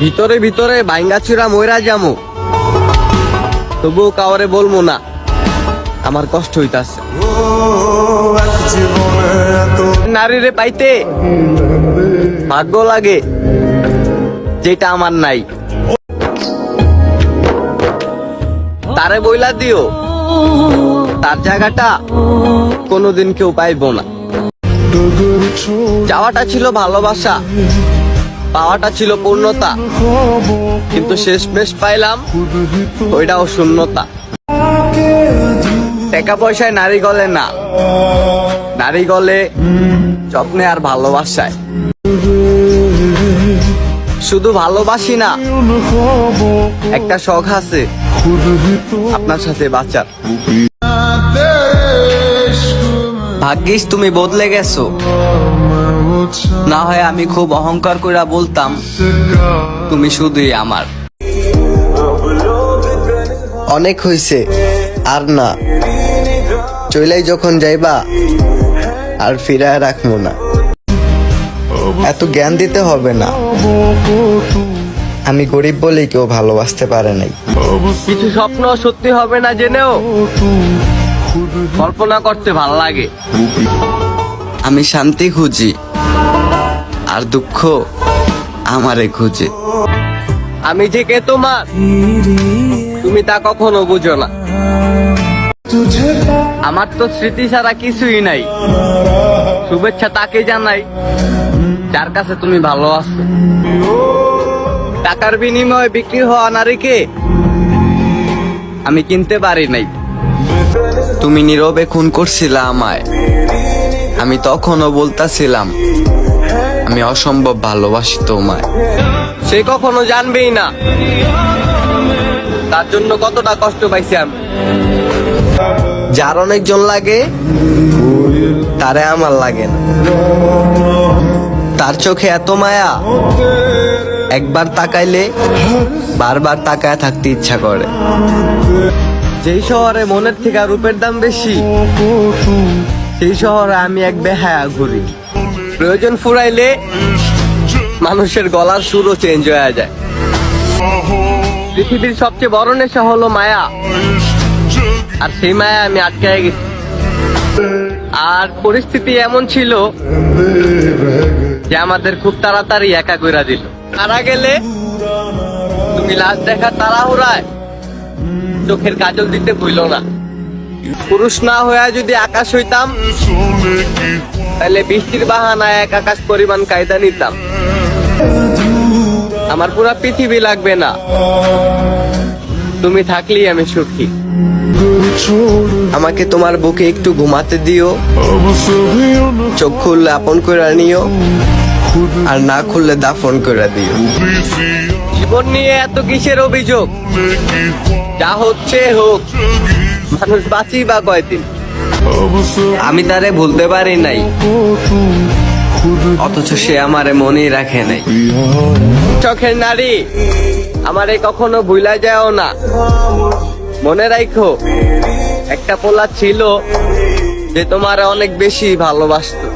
ভিতরে ভিতরে বাইঙ্গা চূড়া ময়রা যামু। তবুও কাউরে বলব না, আমার কষ্ট হইতাছে। নারীরে পাইতে ভাগ্য লাগে, যেটা আমার নাই। তারে বইলা দিও, তার জায়গাটা কোনোদিন কেউ পাইব না। যাওয়াটা ছিল ভালোবাসা পাওয়াটা ছিল পূর্ণতা। কিন্তু শেষমেশ পাইলাম ওইটাও শূন্যতা। টাকা পয়সায় নারী গলে না। নারী গলে যত্নে আর ভালোবাসায়। শুধু ভালোবাসি না, একটা শখ আছে আপনার সাথে বাঁচার। ভাগ্যিস তুমি বদলে গেছো। না হয় আমি খুব অহংকার করে বলতাম তুমি শুধুই আমার। অনেক হইছে আর না। চইলাই যখন যাইবা আর ফিরায় রাখব না। এত জ্ঞান দিতে হবে না। আমি গরিব বলেই কেউ ভালোবাসতে পারে নাই। কিছু স্বপ্ন সত্যি হবে না জেনেও। কল্পনা করতে ভালো লাগে। আমি শান্তি খুঁজি, আর দুঃখ আমারে খুঁজে। আমি যে কে তোমার, তুমি তা কখনো বুঝো না। আমার তো স্মৃতি ছাড়া কিছুই নাই। শুভেচ্ছা তাকে জানাই, যার কাছে তুমি ভালো আছো। টাকার বিনিময়ে বিক্রি হওয়া নারীকে আমি কিনতে পারি নাই। তুমি নীরবে খুন করছিলা আমায়। আমি তখনও বলতাছিলাম, আমি অসম্ভব ভালোবাসি তোমায়। সে কখনো জানবেই না। তার জন্য কতটা কষ্ট পাইছি আমি। যার অনেকজন লাগে, তারে আমার লাগে না। তার চোখে এত মায়া, একবার তাকাইলে বারবার তাকায় থাকতে ইচ্ছা করে। যেই শহরে মনের থেকে রূপের দাম বেশি, সেই শহরে আমি এক বেহায়া ঘুরি। প্রয়োজন ফুরাইলে মানুষের গলার সুরও চেঞ্জ হয়ে যায়। পৃথিবীর সবচেয়ে বড় নেশা হলো মায়া। আর সেই মায়া আমি আটকায় গেছি। আর পরিস্থিতি এমন ছিল যে আমাদের খুব তাড়াতাড়ি একা কইরা দিল। তারা গেলে তুমি লাশ দেখা তাড়াহুড়ায়। চোখের কাজল দিতে ভুইল না। পুরুষ না হইয়া যদি আকাশ হইতাম, তাহলে বৃষ্টির বাহানায় এক আকাশ পরিমাণ কায়দা নিতাম। আমার পুরা পৃথিবী লাগবে না। তুমি থাকলেই আমি সুখী। আমাকে তোমার বুকে একটু ঘুমাতে দিও। চোখ খুললে আপন করে নিও। আর না খুললে দাফন করে দিও। জীবন নিয়ে এত কিসের অভিযোগ? যা হচ্ছে হোক, মানুষ বাঁচি বা কয়দিন? আমি তারে ভুলতে পারি নাই, অথচ সে আমারে মনেই রাখে নাই। চোখের নারী আমারে কখনো ভুলা যাও না। মনে রাখো একটা পোলা ছিল যে তোমার অনেক বেশি ভালোবাসতো।